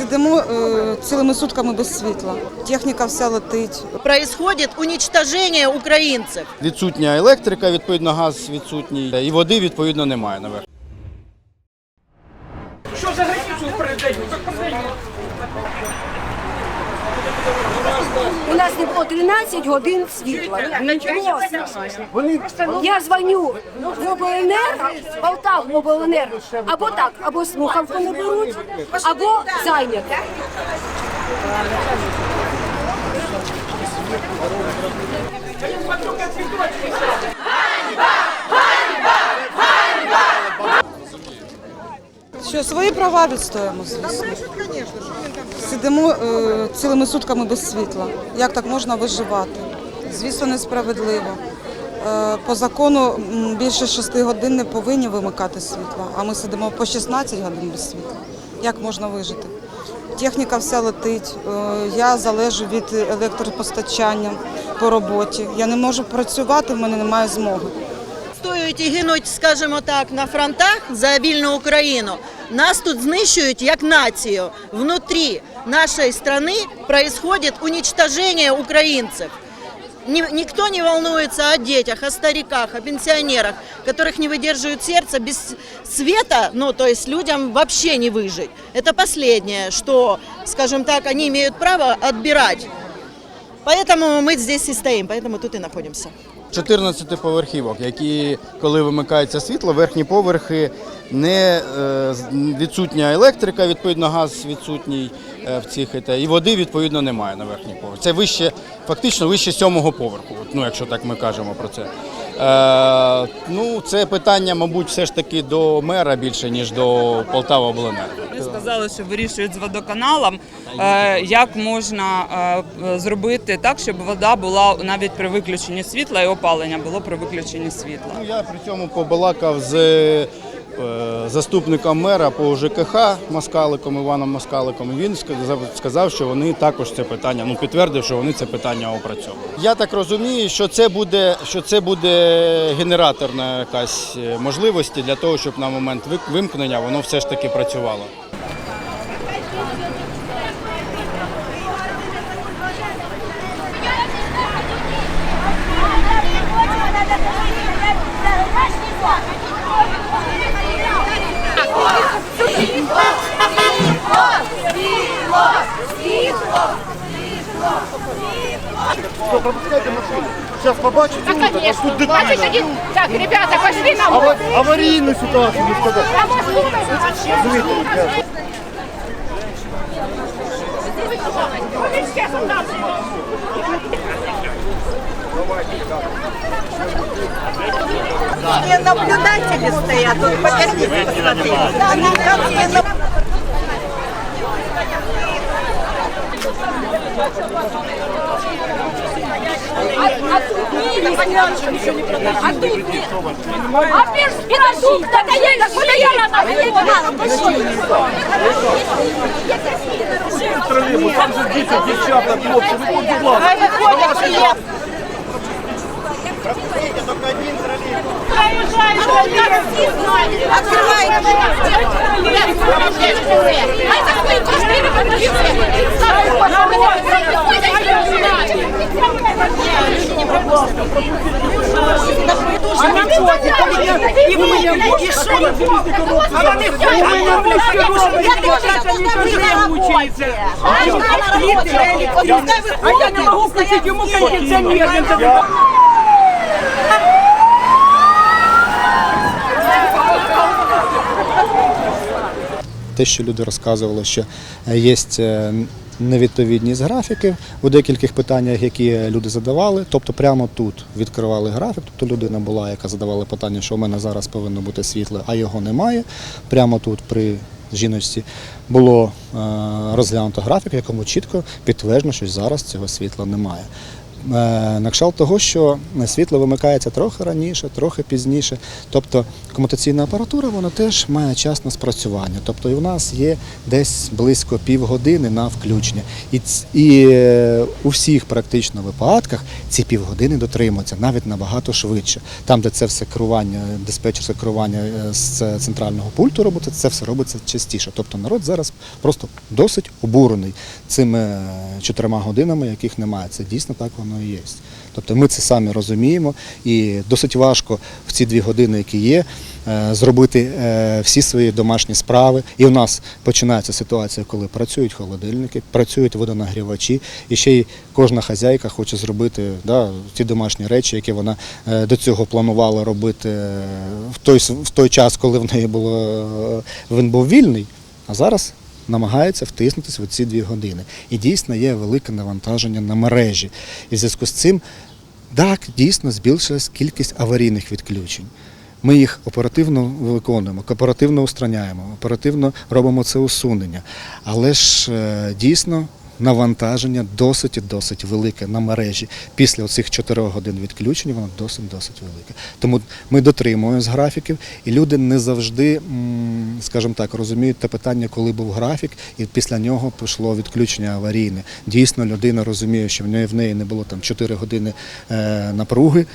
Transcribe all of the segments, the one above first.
Сидимо е, цілими сутками без світла. Техніка вся летить. происходит уничтожение українців. Відсутня електрика, відповідно, газ відсутній, і води відповідно немає наверх. У нас не було 13 годин світла. Вони Я дзвоню в обленер, Полтав обленер, або так, або слухавку не беруть, або зайняті. Що свої права відстоїмо, звісно. Сидимо е, цілими сутками без світла. Як так можна виживати? Звісно, несправедливо. Е, по закону м, більше 6 годин не повинні вимикати світло, а ми сидимо по 16 годин без світла. Як можна вижити? Техніка вся летить, е, я залежу від електропостачання по роботі. Я не можу працювати, в мене немає змоги. Стоїть і гинуть, скажімо так, на фронтах за вільну Україну. Нас тут знищують як націю. Внутрі нашої страны происходит уничтожение украинцев. Ни- никто не волнуется о детях, о стариках, о пенсионерах, которых не выдерживают сердце. Без света, ну, то есть людям вообще не выжить. Это последнее, что, скажем так, они имеют право отбирать. Поэтому мы здесь и стоим, поэтому тут и находимся. 14 поверхівок, які, коли вимикається світло, верхні поверхи не е, відсутня електрика, відповідно, газ відсутній е, в цих і, і води відповідно немає на верхній поверх. Це вище, фактично вище сьомого поверху. Ну, якщо так ми кажемо про це. Е, ну, це питання, мабуть, все ж таки до мера більше ніж до Полтава обленерго. Сказали, що вирішують з водоканалом, е, як можна е, зробити так, щоб вода була навіть при виключенні світла і опалення було при виключенні світла. Ну, я при цьому побалакав з е, заступником мера по ЖКХ Москаликом Іваном Москаликом. Він сказав, що вони також це питання, ну підтвердив, що вони це питання опрацьовують. Я так розумію, що це буде, що це буде генераторна якась можливості для того, щоб на момент вимкнення воно все ж таки працювало. Все, пропускайте машину. Сейчас побачите. Да, вот, конечно. Тут Значит, один... Так, ребята, пошли на улицу. Ава... Аварийную ситуацию, не сказать. Да, Наблюдатели стоят, вот повернись, посмотри. Нас. тут наблюдатели стоят, тут не посмотрите. А тут нет. А пиш, пирожок, так а я куда я надо? Пошли. Там же діти, дівчата, хлопці, ну будь ласка. І ви, і що? А я не можу включити йому кондиціонер. Те, що люди розказували, що є невідповідність графіків у декількох питаннях, які люди задавали. Тобто прямо тут відкривали графік. Тобто людина була, яка задавала питання, що у мене зараз повинно бути світло, а його немає. Прямо тут при жіночці було е, розглянуто графік, в якому чітко підтверджено, що зараз цього світла немає. На кшталт того, що світло вимикається трохи раніше, трохи пізніше. Тобто комутаційна апаратура вона теж має час на спрацювання. Тобто і в нас є десь близько півгодини на включення. І, і е, у всіх практично випадках ці півгодини дотримуються навіть набагато швидше. Там, де це все керування, диспетчерське керування е, з центрального пульту робиться, це все робиться частіше. Тобто народ зараз просто досить обурений цими е, чотирма годинами, яких немає. Це дійсно так воно і є. Тобто ми це самі розуміємо, і досить важко в ці дві години, які є, е, зробити е, всі свої домашні справи. І у нас починається ситуація, коли працюють холодильники, працюють водонагрівачі, і ще й кожна хазяйка хоче зробити да, ті домашні речі, які вона е, до цього планувала робити в той, в той час, коли в неї було він був вільний. А зараз намагається втиснутися в ці дві години. І дійсно є велике навантаження на мережі. І в зв'язку з цим, так, дійсно збільшилась кількість аварійних відключень. Ми їх оперативно виконуємо, оперативно устраняємо, оперативно робимо це усунення. Але ж е, дійсно навантаження досить і досить велике на мережі. Після цих 4 годин відключення воно досить досить велике. Тому ми дотримуємось графіків, і люди не завжди, скажімо так, розуміють те питання, коли був графік, і після нього пішло відключення аварійне. Дійсно, людина розуміє, що в неї не було там 4 години е, напруги,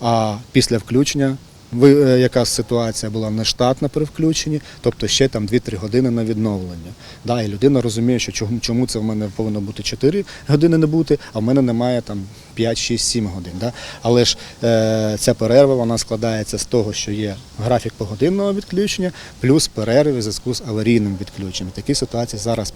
а після включення. Е, яка ситуація була нештатна при включенні, тобто ще там 2-3 години на відновлення. Да, і людина розуміє, що чому, це в мене повинно бути 4 години не бути, а в мене немає там 5, 6, 7 годин. Да? Але ж е, ця перерва вона складається з того, що є графік погодинного відключення, плюс перерви в зв'язку з аварійним відключенням. Такі ситуації зараз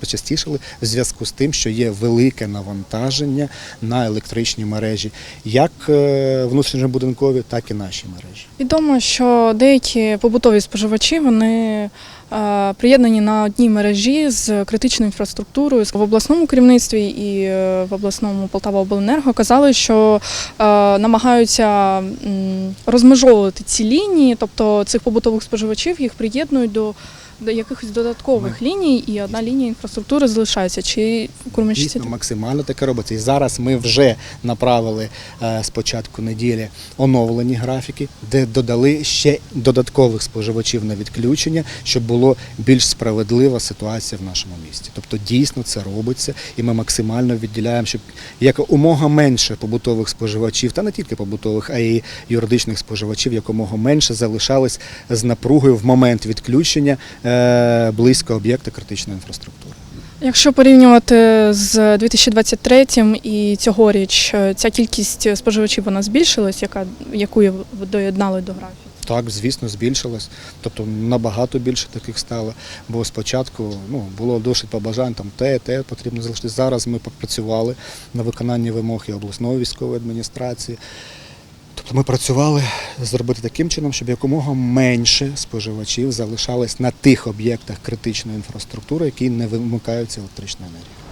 почастішали в зв'язку з тим, що є велике навантаження на електричні мережі, як е, внутрішньобудинкові, так і наші мережі. Відомо, що деякі побутові споживачі вони е, приєднані на одній мережі з критичною інфраструктурою. В обласному керівництві і е, в обласному Полтава-Обленерго казали, що е, намагаються розмежовувати ці лінії, тобто цих побутових споживачів їх приєднують до. До якихось додаткових ліній, і одна лінія інфраструктури залишається. Чи Дійсно, максимально таке робиться. І зараз ми вже направили е, з початку неділі оновлені графіки, де додали ще додаткових споживачів на відключення, щоб було більш справедлива ситуація в нашому місті. Тобто дійсно це робиться, і ми максимально відділяємо, щоб якомога менше побутових споживачів, та не тільки побутових, а й юридичних споживачів, якомога менше залишались з напругою в момент відключення е, близько об'єкта критичної інфраструктури. Якщо порівнювати з 2023 і цьогоріч, е, ця кількість споживачів вона збільшилась, яка яку доєднали до графіку? Так, звісно, збільшилось. Тобто набагато більше таких стало. Бо спочатку ну, було досить побажань, там те, те потрібно залишити. Зараз ми попрацювали на виконанні вимог і обласної військової адміністрації. Тобто ми працювали зробити таким чином, щоб якомога менше споживачів залишалось на тих об'єктах критичної інфраструктури, які не вимикаються електричної енергії.